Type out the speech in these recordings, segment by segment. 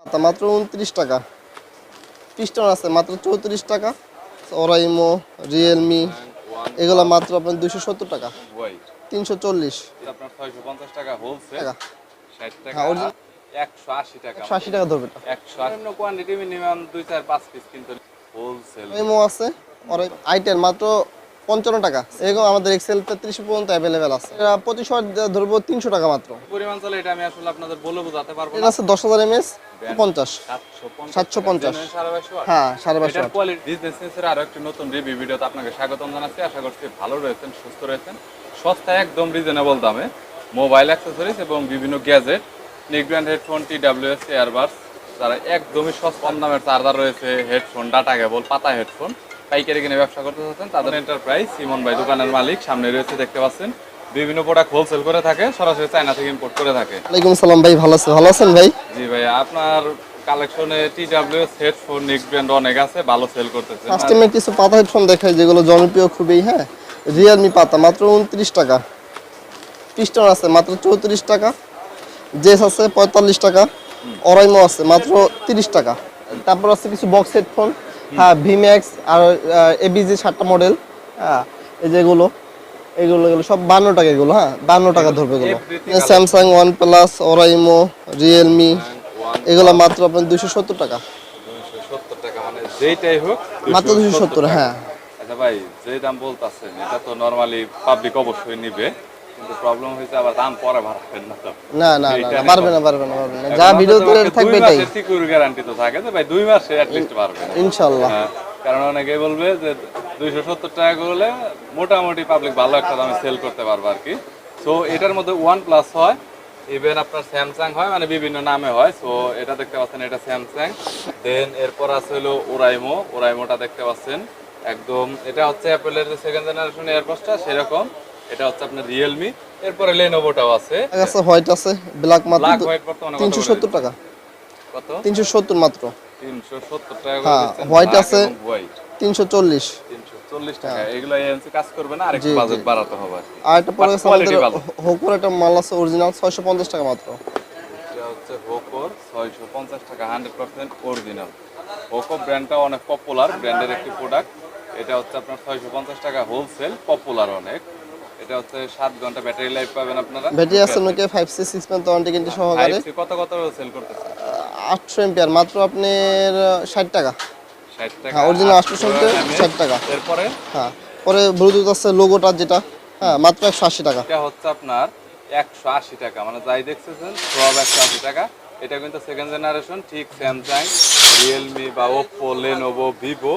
পাতা মাত্র উনত্রিশ টাকা। পিস্টন আছে মাত্র চৌত্রিশ টাকা। ওরাইমো রিয়েলমি এগুলো মাত্র আপনার দুশো সত্তর টাকা। তিনশো চল্লিশ। টাকা হ্যাঁ, original- একশো আশি টাকা। একশো আশি টাকা ধরবে এটা। একশো আশি কোয়ান্টিটি মিনিমাম দুই চার পাঁচ পিস কিন্তু হোলসেল ওরাইমো আছে ওরাই আইটেল মাত্র পঞ্চান্ন টাকা। এরকম আমাদের এক্সেল তেত্রিশ পর্যন্ত অ্যাভেলেবেল আছে। এটা পঁচিশ ওয়াট ধরবো তিনশো টাকা মাত্র। পরিমাণ চলে এটা আমি আসলে আপনাদের বলে বোঝাতে পারব এটা আছে দশ হাজার এমএস পঞ্চাশ। সাতশো। হ্যাঁ সাড়ে পাঁচশো বিজনেস আরও একটি নতুন রিভিউ ভিডিওতে আপনাকে স্বাগতম জানাচ্ছি। আশা করছি ভালো রয়েছেন সুস্থ রয়েছেন। সস্তায় একদম রিজনেবল দামে মোবাইল অ্যাক্সেসরিজ এবং বিভিন্ন গ্যাজেট নিক brand headphone T WS earbuds যারা একদমই সস্তা কম দামের চার্জার রয়েছে হেডফোন ডাটা কেবল পাতা হেডফোন পাইকারি কিনে ব্যবসা করতে চাচ্ছেন তাদের এন্টারপ্রাইজ সিমন ভাই দোকানের মালিক সামনে রয়েছে দেখতে পাচ্ছেন। বিভিন্ন প্রোডাক্ট হোলসেল করে থাকে সরাসরি চায়না থেকে ইম্পোর্ট করে থাকে। ওয়ালাইকুম সালাম ভাই ভালো আছেন? ভালো আছেন ভাই? জি ভাই আপনার কালেকশনে টি ডাব্লিউএস হেডফোন নিক ব্র্যান্ড অনেক আছে ভালো সেল করতেছে। ফার্স্ট টাইমে কিছু পাতা হেডফোন দেখাই যেগুলো জনপ্রিয় খুবই হ্যাঁ? রিয়েলমি পাতা মাত্র উনত্রিশ টাকা। পিস্টন আছে মাত্র চৌত্রিশ টাকা। জেস আছে পঁয়তাল্লিশ টাকা। অরাইমো আছে মাত্র তিরিশ টাকা। তারপর আছে কিছু বক্স হেডফোন হ্যাঁ ভিম্যাক্স আর এবিজি সাতটা মডেল হ্যাঁ এই যেগুলো। এগুলো এগুলো সব বান্ন টাকা এগুলো হ্যাঁ? বান্ন টাকা ধরবে এগুলো। Samsung OnePlus Oraimo Realme এগুলো মাত্র আপনার সত্তর টাকা। মানে মাত্র দুশো সত্তর হ্যাঁ। আচ্ছা ভাই যে দাম বলতাছেন এটা তো নরমালি পাবলিক অবশ্যই নিবে কিন্তু প্রবলেম হয়েছে আবার দাম পরে বাড়াবেন না তো। না না না এইটা না, নিয়ে পারবে না পারবে না পারবে না। যা ভিডিওতে থাকবে তাই। সিকিউর গ্যারান্টি তো থাকে যে ভাই দুই মাসে অ্যাটলিস্ট পারবে ইনশাল্লাহ। কারণ অনেকে বলবে যে দুইশো সত্তর টাকা করলে মোটামুটি পাবলিক ভালো একটা দামে সেল করতে পারবে আর কি। সো এটার মধ্যে ওয়ান প্লাস হয় ইভেন আপনার স্যামসাং হয় মানে বিভিন্ন নামে হয়। সো এটা দেখতে পাচ্ছেন এটা স্যামসাং দেন এরপর আছে হলো ওরাইমো ওরাইমোটা দেখতে পাচ্ছেন একদম। এটা হচ্ছে অ্যাপেলের যে সেকেন্ড জেনারেশন এয়ারপোস্টটা সেরকম। এটা হচ্ছে আপনার রিয়েলমি এরপরে লেনোভোটাও আছে। হোয়াইট আছে ব্ল্যাক মাত্র ব্ল্যাক হোয়াইট বর্তমানে কত তিনশো করে সত্তর টাকা। কত? তিনশো সত্তর মাত্র। হ্যাঁ, আছে। হোয়াইট তিনশো চল্লিশ। হ্যাঁ। আর একটা পরে আছে আমাদের quality ভালো। হোকোর একটা মাল আছে অরিজিনাল ছয়শো পঞ্চাশ টাকা মাত্র। এটা হচ্ছে হোকোর ছয়শো পঞ্চাশ টাকা হান্ড্রেড পার্সেন্ট অরিজিনাল হোকো ব্র্যান্ডটা অনেক পপুলার ব্র্যান্ডের একটি প্রোডাক্ট এটা হচ্ছে আপনার ছয়শো পঞ্চাশ টাকা হোলসেল পপুলার অনেক। এটা হচ্ছে সাত ঘণ্টা ব্যাটারি লাইফ পাবেন আপনারা। ব্যাটারি আছে Nokia five C six warranty কিন্তু সহকারে। Type কত কত সেল করতেছে আটশো এম্পিয়ার মাত্র আপনার ষাট টাকা। হ্যাঁ অরিজিনাল আটশো 800 সত্তর ষাট টাকা। এরপরে? হ্যাঁ পরে ব্লুটুথ আছে লোগোটা যেটা। হ্যাঁ মাত্র একশো আশি টাকা। এটা হচ্ছে আপনার একশো আশি টাকা। মানে যাই দেখতেছেন সব একশো আশি টাকা। এটা কিন্তু সেকেন্ড জেনারেশন ঠিক স্যামসাং রিয়েলমি বা ওপো লেনোভো ভিভো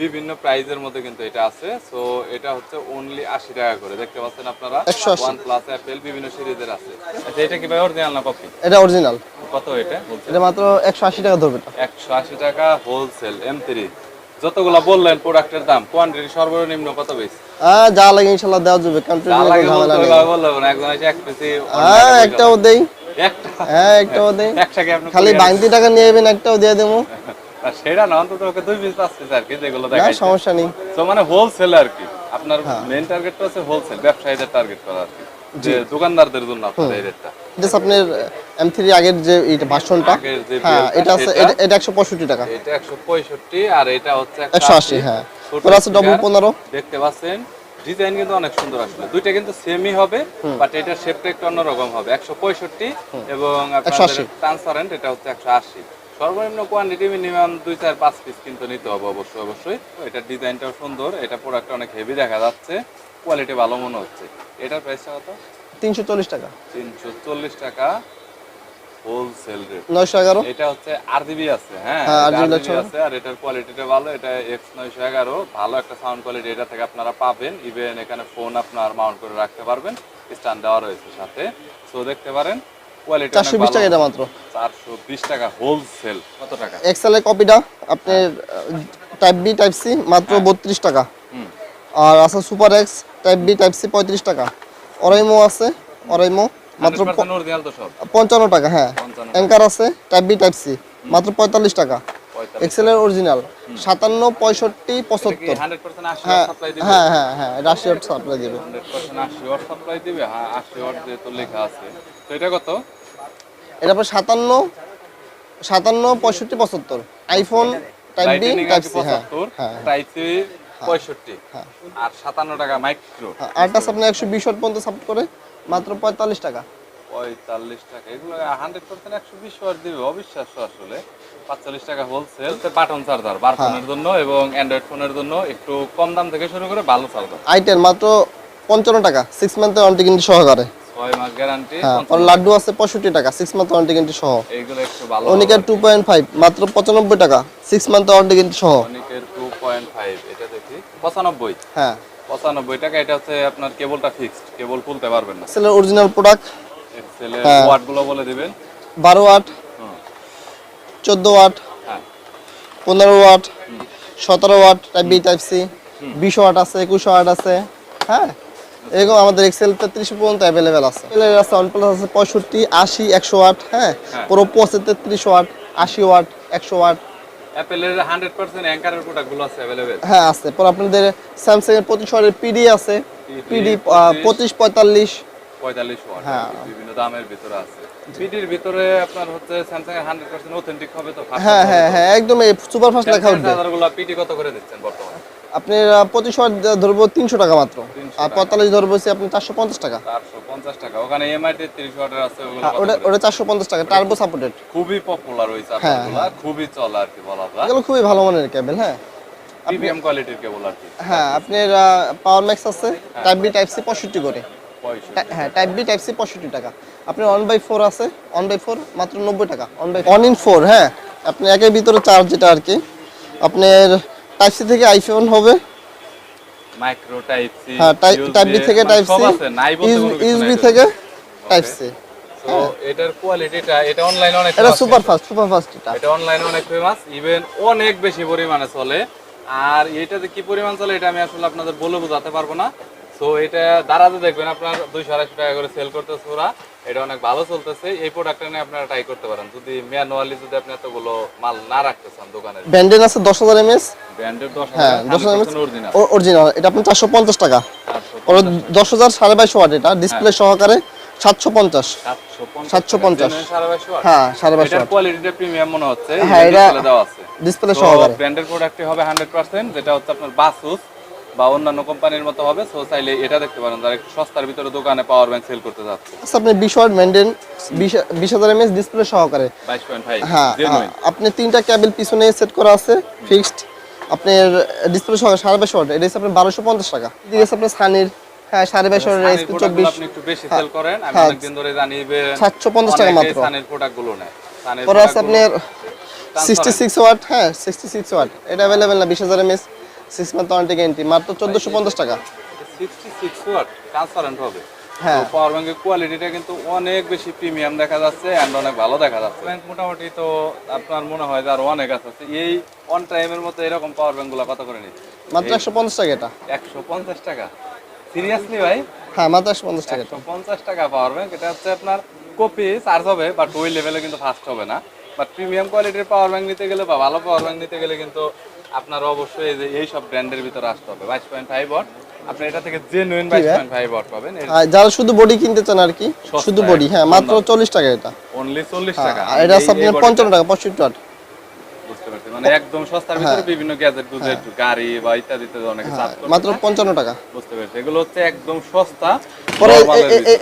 বিভিন্ন প্রাইজের মধ্যে কিন্তু এটা আছে। সো এটা হচ্ছে অনলি আশি টাকা করে। দেখতে পাচ্ছেন আপনারা? ওয়ান প্লাস অ্যাপেল বিভিন্ন সিরিজের আছে। আচ্ছা এটা কি ভাই অরিজিনাল না কপি এটা অরিজিনাল কত এটা? এটা মাত্র একশো আশি টাকা ধরবে একশো আশি টাকা হোলসেল এম থ্রি যতগুলা বললেন প্রোডাক্টের দাম কোয়ান্টিটি সর্বনিম্ন কত বেশি হ্যাঁ যা লাগে দেওয়া যাবে। ঝামেলা নেই। একজন এসে এক পিসি হ্যাঁ একটাও দেই। একটা? হ্যাঁ একটাও দেই। আপনি খালি বাংতি টাকা নিয়ে যাবেন একটাও দিয়ে দেবো। আর সেটা না অন্তত ওকে দুই পিস পাঁচ আর কি যেগুলো না দেখাই সমস্যা নেই। তো মানে হোলসেল আর কি। আপনার হ্যাঁ। মেইন টার্গেটটা হচ্ছে হোলসেল ব্যবসায়ীদের টার্গেট করা আর কি। যে দোকানদারদের জন্য আপনার এই রেটটা এটা হচ্ছে আপনার এম আগের যে এটা ভার্সনটা হ্যাঁ এটা আছে এটা- এটা একশো পঁয়ষট্টি টাকা। এটা একশো পঁয়ষট্টি আর এটা হচ্ছে আশি হ্যাঁ। তোর আছে ডবল speaker। পনেরো। দেখতে পাচ্ছেন। ডিজাইন কিন্তু অনেক সুন্দর আসলে। দুইটা কিন্তু সেমই হবে বাট এটার শেপটা একটু অন্যরকম হবে। একশো পঁয়ষট্টি এবং 180 ট্রান্সপারেন্ট এটা হচ্ছে একশো আশি। সর্বনিম্ন কোয়ান্টিটি মিনিমাম দুই চার পাঁচ পিস কিন্তু নিতে হবে অবশ্যই অবশ্যই। এটার ডিজাইনটাও সুন্দর এটা প্রোডাক্ট অনেক হেভি দেখা যাচ্ছে কোয়ালিটি ভালো মনে হচ্ছে। এটার প্রাইসটা কত? তিনশো চল্লিশ টাকা। তিনশো চল্লিশ টাকা হোলসেল রেট নয়শো এগারো। এটা হচ্ছে আরজিবি আছে হ্যাঁ? হ্যাঁ, আছে আর এটার কোয়ালিটিটা ভালো এটা এক্স নয়শো এগারো। ভালো একটা সাউন্ড কোয়ালিটি এটা থেকে আপনারা পাবেন। ইভেন এখানে ফোন আপনার মাউন্ট করে রাখতে পারবেন। স্ট্যান্ড দেওয়া রয়েছে সাথে। সো দেখতে পারেন চারশো বিশ টাকা এটা মাত্র। চারশো বিশ টাকা হোলসেল কত টাকা? এক্সেলের কপিটা আপনার টাইপ বি টাইপ সি মাত্র বত্রিশ টাকা। আর আছে super X type B type C পঁয়ত্রিশ টাকা। অরাইমো আছে অরাইমো মাত্র পঞ্চান্ন টাকা হ্যাঁ। অ্যাঙ্কার আছে টাইপ বি টাইপ সি মাত্র পঁয়তাল্লিশ টাকা। এক্সেলের অরিজিনাল সাতান্ন পঁয়ষট্টি পঁচাত্তর। হ্যাঁ হ্যাঁ হ্যাঁ হ্যাঁ সাপ্লাই দেবে। আশি ওয়াট সাপ্লাই দিবে হ্যাঁ আশি ওয়াট যেহেতু লেখা আছে। তো এটা কত? এটা আপনার সাতান্ন সাতান্ন পঁয়ষট্টি পঁচাত্তর। আইফোন টাইপ টাইপ সি হ্যাঁ হ্যাঁ টাইপ সি পঁয়ষট্টি। আর সাতান্ন টাকা মাইক্রো। আরটাস আপনি একশো বিশ ওয়াট পর্যন্ত সাপোর্ট করে মাত্র পঁয়তাল্লিশ টাকা। পঁয়তাল্লিশ টাকা। এগুলো হান্ড্রেড পার্সেন্ট একশো বিশ ওয়াট দিবে অবিশ্বাস্য আসলে। পাঁচচল্লিশ টাকা হোলসেল বাটন চার্জার বার। ফোনের জন্য এবং অ্যান্ড্রয়েড ফোনের জন্য একটু কম দাম থেকে শুরু করে ভালো চার্জার আইটেল মাত্র পঞ্চান্ন টাকা সিক্স মান্থের ওয়ারেন্টি কিন্তু সহকারে। ছয় মাস গ্যারান্টি লাড্ডু আছে পঁয়ষট্টি টাকা সিক্স মান্থ ওয়ারেন্টি সহ। একটু ভালো অনিকের টু পয়েন্ট ফাইভ মাত্র পঁচানব্বই টাকা সিক্স মান্থ ওয়ারেন্টি কিন্তু সহ। অনিকের টু পয়েন্ট ফাইভ এটা দেখি। পঁচানব্বই? হ্যাঁ। পঁচানব্বই টাকা এটা হচ্ছে আপনার কেবলটা ফিক্সড কেবল খুলতে পারবেন না। সেলের অরিজিনাল প্রোডাক্ট এক্সেলের হ্যাঁ। ওয়াটগুলো বলে দিবেন বারো ওয়াট হুম, চোদ্দ ওয়াট হ্যাঁ। পনেরো ওয়াট সতেরো watt type B type C বিশ ওয়াট আছে একুশ ওয়াট আছে হ্যাঁ? এরকম আমাদের এক্সেল তেত্রিশ পর্যন্ত অ্যাভেলেবেল আছে। এর আছে ওয়ানপ্লাস আছে পঁয়ষট্টি আশি একশো ওয়াট হ্যাঁ? হ্যাঁ। পুরো আছে তেত্রিশ ওয়াট আশি ওয়াট একশো ওয়াট অ্যাপেলের হান্ড্রেড পার্সেন্ট অ্যাঙ্কারের প্রোডাক্টগুলো আছে অ্যাভেলেবেল হ্যাঁ আছে। পর আপনাদের স্যামসাং এর পঁচিশ ওয়াটের পিডি আছে। পিডি পঁচিশ পঁয়তাল্লিশ পঁয়তাল্লিশ ওয়াট হ্যাঁ। বিভিন্ন দামের ভিতরে আছে। পিডির ভিতরে আপনার হচ্ছে স্যামসাং এর হান্ড্রেড পার্সেন্ট অথেন্টিক হবে তো হ্যাঁ হ্যাঁ হ্যাঁ একদম সুপার ফাস্ট লেখা উঠবে গুলো পিডি কত করে দিচ্ছেন বর্তমানে? আপনি পঁচিশ ওয়াট ধরবো তিনশো টাকা মাত্র। 300 আর পঁয়তাল্লিশ ধরবো হচ্ছে আপনি চারশো পঞ্চাশ টাকা। চারশো পঞ্চাশ টাকা। ওখানে এমআই তিরিশ ওয়াটের আছে ওটা ওটা চারশো পঞ্চাশ টাকা টার্বো সাপোর্টেড খুবই পপুলার ওই চার্জারগুলো খুবই চলে আর কি বলা যায়। এগুলো খুবই ভালো মানের কেবল হ্যাঁ। প্রিমিয়াম কোয়ালিটির কেবল আর কি। হ্যাঁ আপনার পাওয়ার ম্যাক্স আছে টাইপ বি টাইপ সি পঁয়ষট্টি করে। হ্যাঁ টাইপ বি টাইপ সি পঁয়ষট্টি টাকা। আপনার ওয়ান বাই ফোর আছে ওয়ান বাই ফোর মাত্র নব্বই টাকা। One by one in four হ্যাঁ আপনি একের ভিতরে চার্জ যেটা আর কি। আপনার টাইপ সি থেকে আইফোন হবে। মাইক্রো টাইপ সি হ্যাঁ টাইপ বি থেকে টাইপ সি ইউএসবি থেকে টাইপ সি এটার কোয়ালিটিটা এটা অনলাইনে অনেক এটা সুপার ফাস্ট সুপার ফাস্ট এটা। এটা অনলাইনে অনেক ফেমাস ইভেন অনেক বেশি পরিমাণে চলে। আর এটাতে কি পরিমাণ চলে এটা আমি আসলে আপনাদের বলে বোঝাতে পারব না। সো এটা দাঁড়াতে দেখবেন আপনার দুইশো আড়াইশো টাকা করে সেল করতেছে ওরা। এটা অনেক ভালো চলতেছে। এই প্রোডাক্টটা নিয়ে আপনারা ট্রাই করতে পারেন। যদি ম্যানুয়ালি যদি আপনি এতগুলো মাল না রাখতে চান দোকানে। ব্যান্ডেন আছে দশ হাজার এমএস দশ হ্যাঁ দশ হাজার এমএস অরিজিনাল অরিজিনাল এটা আপনার চারশো পঞ্চাশ টাকা। ওর দশ হাজার সাড়ে ওয়াট এটা। ডিসপ্লে সহকারে সাতশো পঞ্চাশ। সাতশো 750 সাড়ে হ্যাঁ সাড়ে বাইশশো কোয়ালিটিটা প্রিমিয়াম মনে হচ্ছে। হ্যাঁ, এটা- ডিসপ্লে সহকারে। হবে হান্ড্রেড পার্সেন্ট যেটা হচ্ছে আপনার বাসুস বা অন্যান্য কোম্পানির মতো হবে সো চাইলে এটা দেখতে পারেন। যারা একটু সস্তার ভিতরে দোকানে পাওয়ার ব্যাংক সেল করতে যাচ্ছে আচ্ছা, আপনি বিশ ওয়াট মেনটেন বিশ হাজার এমএস ডিসপ্লে সহকারে? বাইশ পয়েন্ট ফাইভ হ্যাঁ হ্যাঁ, আপনি তিনটা ক্যাবেল পিছনে সেট করা আছে ফিক্সড আপনার ডিসপ্লে সহকারে সাড়ে বাইশশো ওয়াট এটা হচ্ছে আপনার বারোশো পঞ্চাশ টাকা। এদিকে আছে আপনার সানির হ্যাঁ সাড়ে বাইশশো ওয়াট এসপি চব্বিশ। আপনি একটু বেশি সেল করেন আমি হ্যাঁ। অনেকদিন ধরে জানি যে 750 টাকা মাত্র। সানের প্রোডাক্ট নেয়। পরে আছে আপনার সিক্সটি সিক্স ওয়াট হ্যাঁ সিক্সটি সিক্স ওয়াট। এটা অ্যাভেলেবেল না বিশ হাজার MS six month warranty guarantee মাত্র চোদ্দোশো পঞ্চাশ টাকা। সিক্সটি সিক্স ওয়াট ট্রান্সপারেন্ট হবে। হ্যাঁ। পাওয়ার ব্যাংকের কোয়ালিটিটা কিন্তু অনেক বেশি প্রিমিয়াম দেখা যাচ্ছে অ্যান্ড অনেক ভালো দেখা যাচ্ছে। ব্যাংক মোটামুটি তো আপনার মনে হয় যে আরও অনেক আছে। এই অন টাইমের মতো এরকম পাওয়ার ব্যাংকগুলো কত করে নিচ্ছে? মাত্র একশো পঞ্চাশ টাকা এটা। একশো পঞ্চাশ টাকা? সিরিয়াসলি ভাই? হ্যাঁ মাত্র একশো পঞ্চাশ টাকা একশো পঞ্চাশ টাকা পাওয়ার ব্যাংক এটা হচ্ছে আপনার কপি চার্জ হবে বাট ওই লেভেলে কিন্তু ফাস্ট হবে না। বাট প্রিমিয়াম কোয়ালিটির পাওয়ার ব্যাংক নিতে গেলে বা ভালো পাওয়ার ব্যাংক নিতে গেলে কিন্তু আপনার অবশ্যই এই যে এই সব ব্র্যান্ডের ভিতরে আসতে হবে। বাইশ পয়েন্ট ফাইভ ওয়াট আপনি এটা থেকে জেনুইন বাইশ পয়েন্ট ফাইভ ওয়াট পাবেন। আর যারা শুধু বডি কিনতে চান আর কি শুধু বডি হ্যাঁ মাত্র চল্লিশ টাকা এটা। অনলি চল্লিশ হ্যাঁ, টাকা। এটা আপনার পঞ্চান্ন টাকা পঁয়ষট্টি ওয়াট মানে একদম সস্তার ভিতরে বিভিন্ন গ্যাজেট গুজেট গাড়ি বা ইত্যাদিতে অনেকে করতে মাত্র পঞ্চান্ন টাকা। বুঝতে পারছি। এগুলো হচ্ছে একদম সস্তা। পরে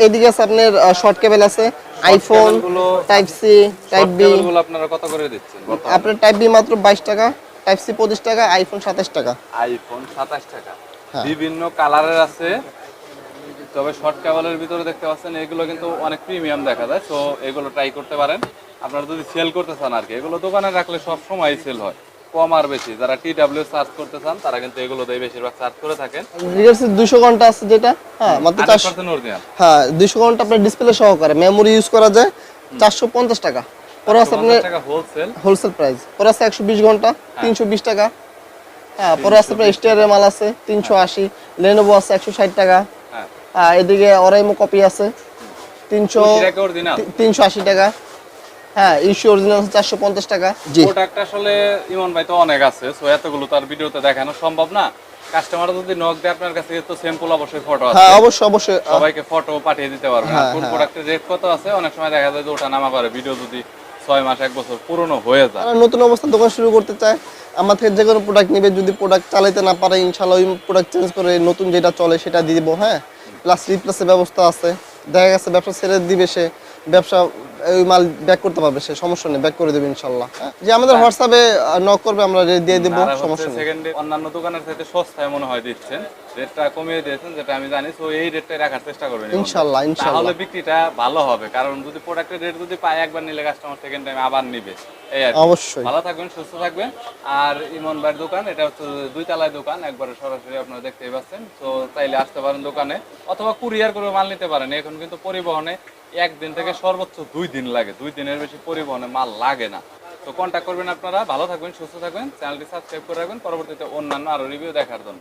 এদিকে আছে আপনার শর্ট কেবল আছে iPhone type C type B গুলো আপনারা কত করে দিচ্ছেন? আপনার টাইপ বি মাত্র বাইশ টাকা। টাইপ সি পঁচিশ টাকা আইফোন সাতাশ টাকা। আইফোন সাতাশ টাকা। হ্যাঁ। বিভিন্ন কালারের আছে। তবে শর্ট কেবলের ভিতরে দেখতে পাচ্ছেন এগুলো কিন্তু অনেক প্রিমিয়াম দেখা যায় তো এগুলো ট্রাই করতে পারেন। আপনারা যদি সেল করতে চান আর কি এগুলো দোকানে রাখলে সব সময় সেল হয় কম আর বেশি। যারা টি ডাব্লিউ চার্জ করতে চান তারা কিন্তু এগুলো দিয়ে বেশিরভাগ চার্জ করে থাকেন। রিগার্সের দুশো ঘণ্টা আছে যেটা? হ্যাঁ মাত্র হান্ড্রেড চারশো পার্সেন্ট অরিজিনাল হ্যাঁ দুশো ঘণ্টা আপনার ডিসপ্লে সহকারে। মেমোরি ইউজ করা যায় চারশো পঞ্চাশ টাকা। পরে আপনার হোলসেল হোলসেল প্রাইস পরে আছে একশো বিশ ঘণ্টা তিনশো বিশ টাকা। হ্যাঁ পরে আছে আপনার স্টিয়ারের মাল আছে তিনশো আশি। লেনোভো আছে একশো ষাট টাকা। হ্যাঁ। এদিকে অরাইমো কপি আছে তিনশো তিনশো আশি টাকা। হ্যাঁ ইস্যু অরিজিনাল চারশো পঞ্চাশ টাকা। জি। প্রোডাক্ট আসলে ইমন ভাই তো অনেক আছে সো এতগুলো তার ভিডিওতে দেখানো সম্ভব না। কাস্টমার যদি নক দেয় আপনার কাছে তো স্যাম্পল অবশ্যই ফটো আছে। হ্যাঁ অবশ্যই অবশ্যই। সবাইকে ফটো পাঠিয়ে দিতে পারবেন হ্যাঁ, কোন হ্যাঁ। প্রোডাক্টের রেট কত আছে? অনেক সময় দেখা যায় যে ওটা নামা পারে ভিডিও যদি ছয় মাস, এক বছর পুরনো হয়ে যায়। নতুন অবস্থান দোকান শুরু করতে চায়, আমার থেকে যে কোনো প্রোডাক্ট নিবে, যদি প্রোডাক্ট চালাইতে না পারে ইনশাল্লাহ ওই প্রোডাক্ট চেঞ্জ করে নতুন যেটা চলে সেটা দিয়ে দেবো হ্যাঁ? প্লাস রিপ্লাসের ব্যবস্থা আছে। দেখা গেছে ব্যবসা ছেড়ে দিবে সে, ব্যবসা ওই মাল ব্যাক করতে পারবে সে সমস্যা নেই ব্যাক করে দেবে ইনশাল্লাহ। হ্যাঁ? যে আমাদের হোয়াটসঅ্যাপে নক করবে আমরা রেট দিয়ে দেবো সমস্যা নেই। সেকেন্ডে অন্যান্য দোকানের সাথে সস্তায় মনে হয় দিচ্ছেন। রেটটা কমিয়ে দিয়েছেন যেটা আমি জানি তো এই রেটটাই রাখার চেষ্টা করবেন ইনশাল্লাহ ইনশাল্লাহ। তাহলে বিক্রিটা ভালো হবে কারণ যদি প্রোডাক্টের রেট যদি পায় একবার নিলে কাস্টমার সেকেন্ড টাইম আবার নিবে। এই আর অবশ্যই। ভালো থাকবেন সুস্থ থাকবেন। আর ইমন ভাইয়ের দোকান এটা হচ্ছে দুই তলায় দোকান একবারে সরাসরি আপনারা দেখতেই পাচ্ছেন। তো চাইলে আসতে পারেন দোকানে অথবা কুরিয়ার করে মাল নিতে পারেন। এখন কিন্তু পরিবহনে একদিন থেকে সর্বোচ্চ দুই দিন লাগে। দুই দিনের বেশি পরিবহনে মাল লাগে না। তো কন্ট্যাক্ট করবেন আপনারা। ভালো থাকবেন, সুস্থ থাকবেন। চ্যানেলটি সাবস্ক্রাইব করে রাখবেন। পরবর্তীতে অন্যান্য আরও রিভিউ দেখার জন্য।